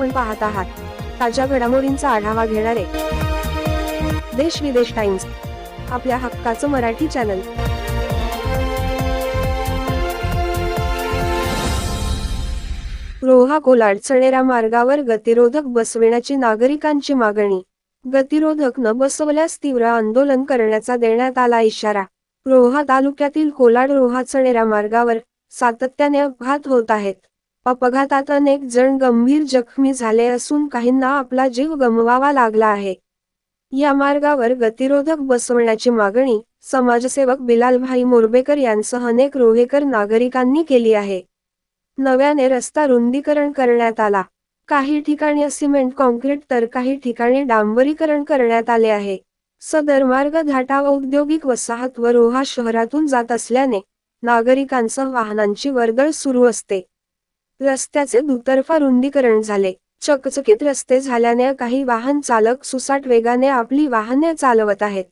आपण पाहत आहात. ताज्या घडामोडींचा आढावा घेणारे देश विदेश टाइम्स आपल्या हक्काचं मराठी चॅनल. रोहा कोलाड चणेरा मार्गावर गतिरोधक बसविण्याची नागरिकांची मागणी. गतिरोधक न बसवल्यास तीव्र आंदोलन करण्याचा देण्यात आला इशारा. रोहा तालुक्यातील कोलाड रोहा चणेरा मार्गावर सातत्याने अपघात होत आहेत. अपघातात अनेक जण गंभीर जखमी झाले असून काहींना आपला जीव गमवावा लागला आहे. या मार्गावर गतिरोधक बसवण्याची मागणी समाजसेवक बिलालभाई मोरबेकर यांसह अनेक रोहेकर नागरिकांनी केली आहे. नव्याने रस्ता रुंदीकरण करण्यात आला. काही ठिकाणी सिमेंट कॉन्क्रीट तर काही ठिकाणी डांबरीकरण करण्यात आले आहे. सदर मार्ग घाटा औद्योगिक वसाहत व रोहा शहरातून जात असल्याने नागरिकांसह वाहनांची वर्दळ सुरू असते. रस्त्याचे दुतर्फा रुंदीकरण झाले. चकचकीत रस्ते झाल्याने काही वाहन चालक सुसाट वेगाने आपली वाहने चालवत आहेत.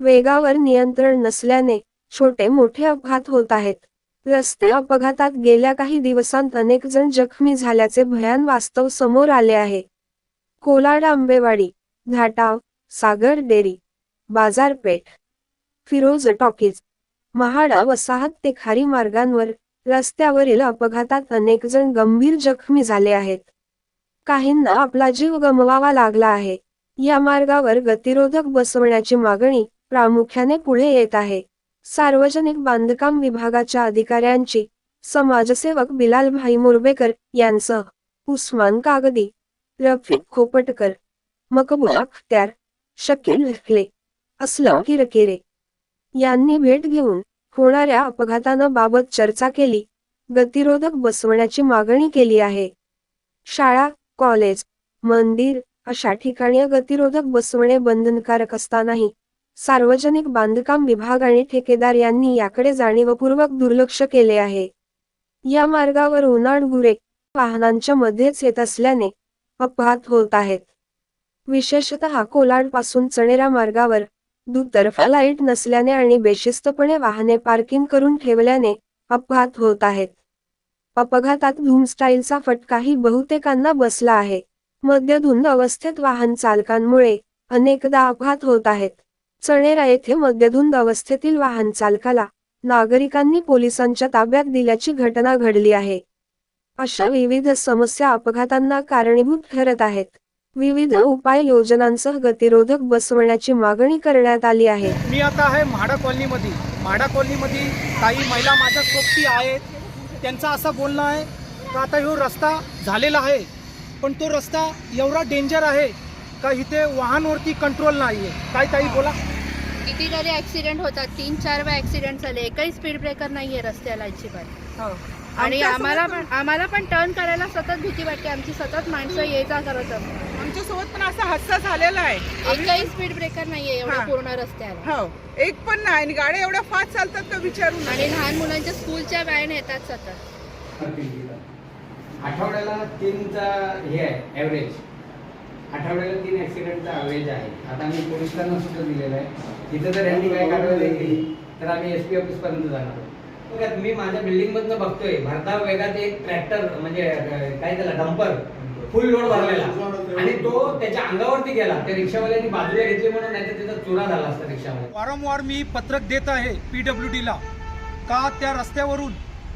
वेगावर नियंत्रण नसल्याने छोटे मोठे अपघात होत आहेत. रस्ते अपघातात गेल्या काही दिवसांत अनेक जण जखमी झाल्याचे भयान वास्तव समोर आले आहे. कोलाड आंबेवाडी घाटाव सागर डेरी बाजारपेठ फिरोज टॉकीज महाडा वसाहत ते खारी मार्गांवर रस्त्यावरील अपघातात अनेक जण गंभीर जखमी झाले आहेत. काहींना आपला जीव गमवावा लागला आहे. या मार्गावर गतिरोधक बसवण्याची मागणी प्रामुख्याने पुढे येत आहे. सार्वजनिक बांधकाम विभागाच्या अधिकाऱ्यांची समाजसेवक बिलालभाई मुर्बेकर यांसह उस्मान कागदी रफिक खोपटकर मकबूल अख्त्यार शकील लखले असलम किरकिरे यांनी भेट घेऊन होणाऱ्या अपघातांबाबत चर्चा केली. गतिरोधक बसवण्याची मागणी केली आहे. शाळा कॉलेज मंदिर अशा ठिकाणी गतिरोधक बसवणे बंधनकारक असतानाही सार्वजनिक बांधकाम विभाग आणि ठेकेदार यांनी याकडे जाणीवपूर्वक दुर्लक्ष केले आहे. या मार्गावर उन्हाळ गुरे वाहनांच्या मध्येच येत असल्याने अपघात होत आहेत. विशेषतः कोलाडपासून चणेरा मार्गावर दुतर्फा लाइट नसल्याने आणि बेशिस्तपणे वाहने पार्किंग करून ठेवल्याने अपघात होत आहेत. अपघातात धूम स्टाईलचा फटकाही बहुतेकांना बसला आहे. मद्यधुंद अवस्थेत वाहन चालकांमुळे अनेकदा अपघात होत आहेत. चणेरा येथे मद्यधुंद अवस्थेतील वाहन चालकाला नागरिकांनी पोलिसांच्या ताब्यात दिल्याची घटना घडली आहे. अशा विविध समस्या अपघातांना कारणीभूत ठरत आहेत. विविध उपाय योजनांसह गतिरोधक बसवण्याची मागणी करण्यात आली आहे. मी आता आहे म्हाडा कॉलनीमध्ये. म्हाडा कॉलनीमध्ये काही महिला माझ्या सोबती आहेत. त्यांचं असं बोलणं आहे का आता ह्यो रस्ता झालेला आहे पण तो रस्ता एवढा डेंजर आहे का इथे वाहनवरती कंट्रोल नाही आहे काय ताई बोला. कितीतरी ऍक्सिडेंट होतात. तीन चार वेळा ऍक्सिडेंट झाले. एकही स्पीड ब्रेकर नाहीये रस्त्याला अजिबात. आणि आम्हाला पण आम्हाला पण टर्न करायला सतत भीती वाटते. आमची सतत माणसं ये जा करत असतात. आमच्यासोबत पण असा हादसा झालेला आहे. एकही स्पीड ब्रेकर नाहीये एवढ्या हा. पूर्ण रस्त्याला. हो. एक पण नाही. आणि गाड्या एवढ्या फास्ट चालतात का विचारून? आणि लहान मुलांच्या स्कूलच्या व्हॅन येतात सतत. आठवड्याला तीनचा हे आहे ॲव्हरेज आठवड्याला तीन ॲक्सिडेंटचा ॲव्हरेज आहे. आता आम्ही पोलिसांना सुद्धा दिलेलं आहे तिथं जर यांनी काय कारवाई नाही केली तर आम्ही एस पी ऑफिसपर्यंत जाणार बघा मी माझ्या बिल्डिंगमधनं बघतोय भरता वेगात एक ट्रॅक्टर म्हणजे अं, काय त्याला डंपर फुल लोड भरलेला. आणि तो त्याच्या अंगावरती गेला. त्या रिक्षावाल्यांनी बाजूला घेतली म्हणून नाही तर त्याचा चुरा झाला असता रिक्षावाला वारंवार मी पत्रक देत आहे पी डब्ल्यू डीला का त्या रस्त्यावरून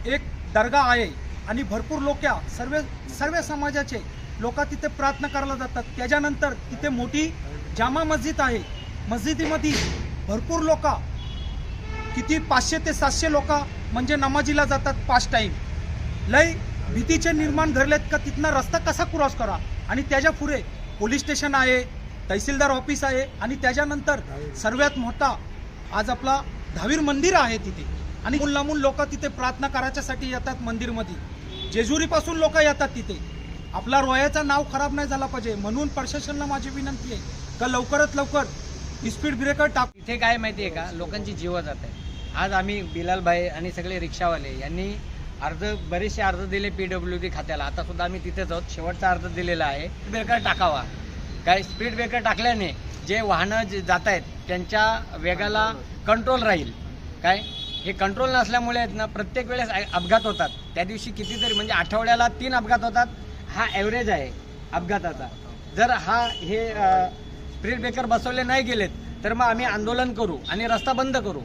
एक दर्गा आहे आणि भरपूर लोक सर्व सर्व समाजाचे लोक तिथे प्रार्थना करायला जातात. त्याच्यानंतर तिथे मोठी जामा मस्जिद आहे. मस्जिदीमध्ये भरपूर लोक किती पाचशे ते सातशे लोक म्हणजे नमाजीला जातात पाच टाईम लय भीतीचे निर्माण घडलेत का तिथनं रस्ता कसा क्रॉस करा आणि त्याच्या पुढे पोलीस स्टेशन आहे तहसीलदार ऑफिस आहे आणि त्याच्यानंतर सर्वात मोठा आज आपला दहावीर मंदिर आहे तिथे. आणि लांबून लांबून लोक तिथे प्रार्थना करायच्यासाठी येतात मंदिरमध्ये. जेजुरीपासून लोक येतात तिथे. आपला रोयाचं नाव खराब नाही झाला पाहिजे म्हणून प्रशासनाला माझी विनंती आहे का लवकरात लवकर स्पीड ब्रेकर टाक इथे काय माहिती आहे का? लोकांची जीव जात आहे आज आम्ही बिलाल भाई आणि सगळे रिक्षावाले यांनी अर्ज बरेचसे अर्ज दिले पी डब्ल्यू डी खात्याला. आता सुद्धा आम्ही तिथेच आहोत. शेवटचा अर्ज दिलेला आहे. ब्रेकर टाकावा. काय? स्पीड ब्रेकर टाकल्याने जे वाहनं जे जात आहेत त्यांच्या वेगाला कंट्रोल राहील. काय? हे कंट्रोल नसल्यामुळे आहेत ना प्रत्येक वेळेस अपघात होतात. त्या दिवशी कितीतरी म्हणजे आठवड्याला तीन अपघात होतात. हा ॲव्हरेज आहे अपघाताचा. जर हा हे स्पीड ब्रेकर बसवले नाही गेलेत तर मग आम्ही आंदोलन करू आणि रस्ता बंद करू.